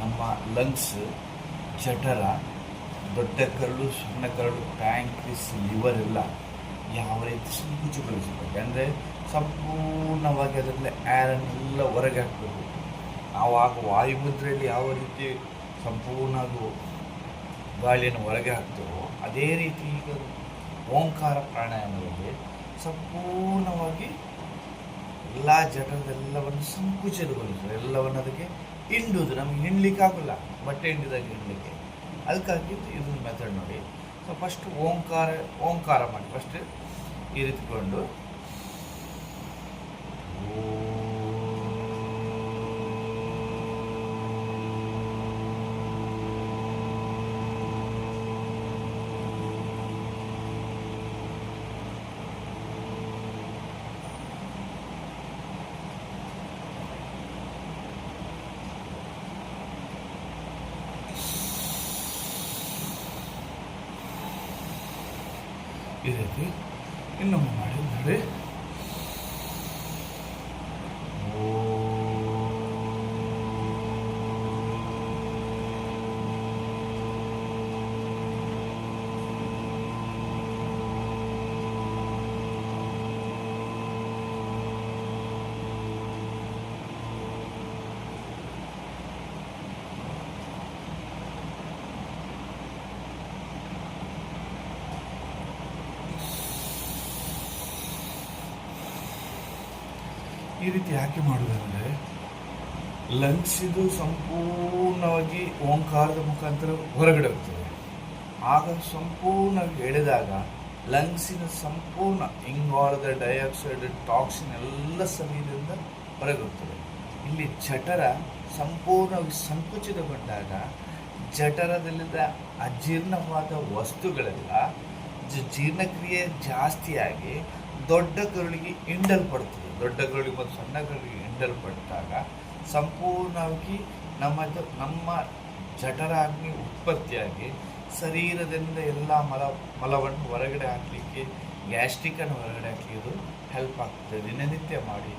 ನಮ್ಮ ಲಂಗ್ಸ್ ಜಠರ ದೊಡ್ಡ ಕರಳು ಸಣ್ಣ ಕರಳು ಪ್ಯಾಂಕ್ರಿಸ್ ಲಿವರ್ ಎಲ್ಲ ಯಾವ ರೀತಿ ಸಂಕುಚಗೊಳಿಸಬೇಕು ಅಂದರೆ ಸಂಪೂರ್ಣವಾಗಿ ಅದರಲ್ಲಿ ಎಲ್ಲ ಹೊರಗೆ ಹಾಕಬೇಕು. ನಾವು ಆಗ ವಾಯುಮುದ್ರೆಯಲ್ಲಿ ಯಾವ ರೀತಿ ಸಂಪೂರ್ಣ ಅದು ಗಾಳಿಯನ್ನು ಹೊರಗೆ ಹಾಕ್ತೇವೋ, ಅದೇ ರೀತಿ ಈಗ ಓಂಕಾರ ಪ್ರಾಣಾಯಾಮದಲ್ಲಿ ಸಂಪೂರ್ಣವಾಗಿ ಎಲ್ಲ ಜಠರದೆಲ್ಲವನ್ನು ಸಂಕುಚಿತಗೊಳಿಸ್ತದೆ ಎಲ್ಲವನ್ನು ಅದಕ್ಕೆ ಹಿಂಡುವುದು ನಮ್ಗೆ ಹಿಂಡ್ಲಿಕ್ಕೆ ಆಗೋಲ್ಲ, ಬಟ್ಟೆ ಹಿಂಡಿದಾಗ ಹಿಂಡ್ಲಿಕ್ಕೆ. ಅದಕ್ಕಾಗಿ ಇದೊಂದು ಮೆಥಡ್ ನೋಡಿ. ಸೊ ಫಸ್ಟ್ ಓಂಕಾರ ಓಂಕಾರ ಮಾಡಿ ಫಸ್ಟ್ ಈ ಈ ರೀತಿ ಇನ್ನೊಮ್ಮೆ ಮಾಡಿ ನೋಡಿ ಈ ರೀತಿ ಯಾಕೆ ಮಾಡುವುದಂದರೆ ಲಂಗ್ಸಿದು ಸಂಪೂರ್ಣವಾಗಿ ಓಂಕಾರದ ಮುಖಾಂತರ ಹೊರಗಡೆ ಹೋಗ್ತದೆ. ಆಗ ಸಂಪೂರ್ಣವಾಗಿ ಎಳೆದಾಗ, ಲಂಗ್ಸಿನ ಸಂಪೂರ್ಣ ಇಂಗಾರದ ಡೈಆಕ್ಸೈಡ್, ಟಾಕ್ಸಿನ್ ಎಲ್ಲ ಸಮಯದಿಂದ ಹೊರಗೆ ಹೋಗ್ತದೆ. ಇಲ್ಲಿ ಜಠರ ಸಂಪೂರ್ಣವಾಗಿ ಸಂಕುಚಿತಗೊಂಡಾಗ, ಜಠರದಲ್ಲಿದ್ದ ಅಜೀರ್ಣವಾದ ವಸ್ತುಗಳೆಲ್ಲ ಜೀರ್ಣಕ್ರಿಯೆ ಜಾಸ್ತಿಯಾಗಿ ದೊಡ್ಡ ಕರುಳಿಗೆ ಹಿಂಡಲ್ಪಡ್ತದೆ. ದೊಡ್ಡ ಕರುಳಿಗೆ ಮತ್ತು ಸಣ್ಣ ಕರುಳಿಗೆ ಹಿಂಡಲ್ಪಟ್ಟಾಗ ಸಂಪೂರ್ಣವಾಗಿ ನಮ್ಮ ನಮ್ಮ ಜಠರಾಗ್ನಿ ಉತ್ಪತ್ತಿಯಾಗಿ ಶರೀರದಿಂದ ಎಲ್ಲ ಮಲ, ಮಲವನ್ನು ಹೊರಗಡೆ ಹಾಕಲಿಕ್ಕೆ, ಗ್ಯಾಸ್ಟ್ರಿಕನ್ನು ಹೊರಗಡೆ ಇದು ಹೆಲ್ಪ್ ಆಗ್ತದೆ. ದಿನನಿತ್ಯ ಮಾಡಿ.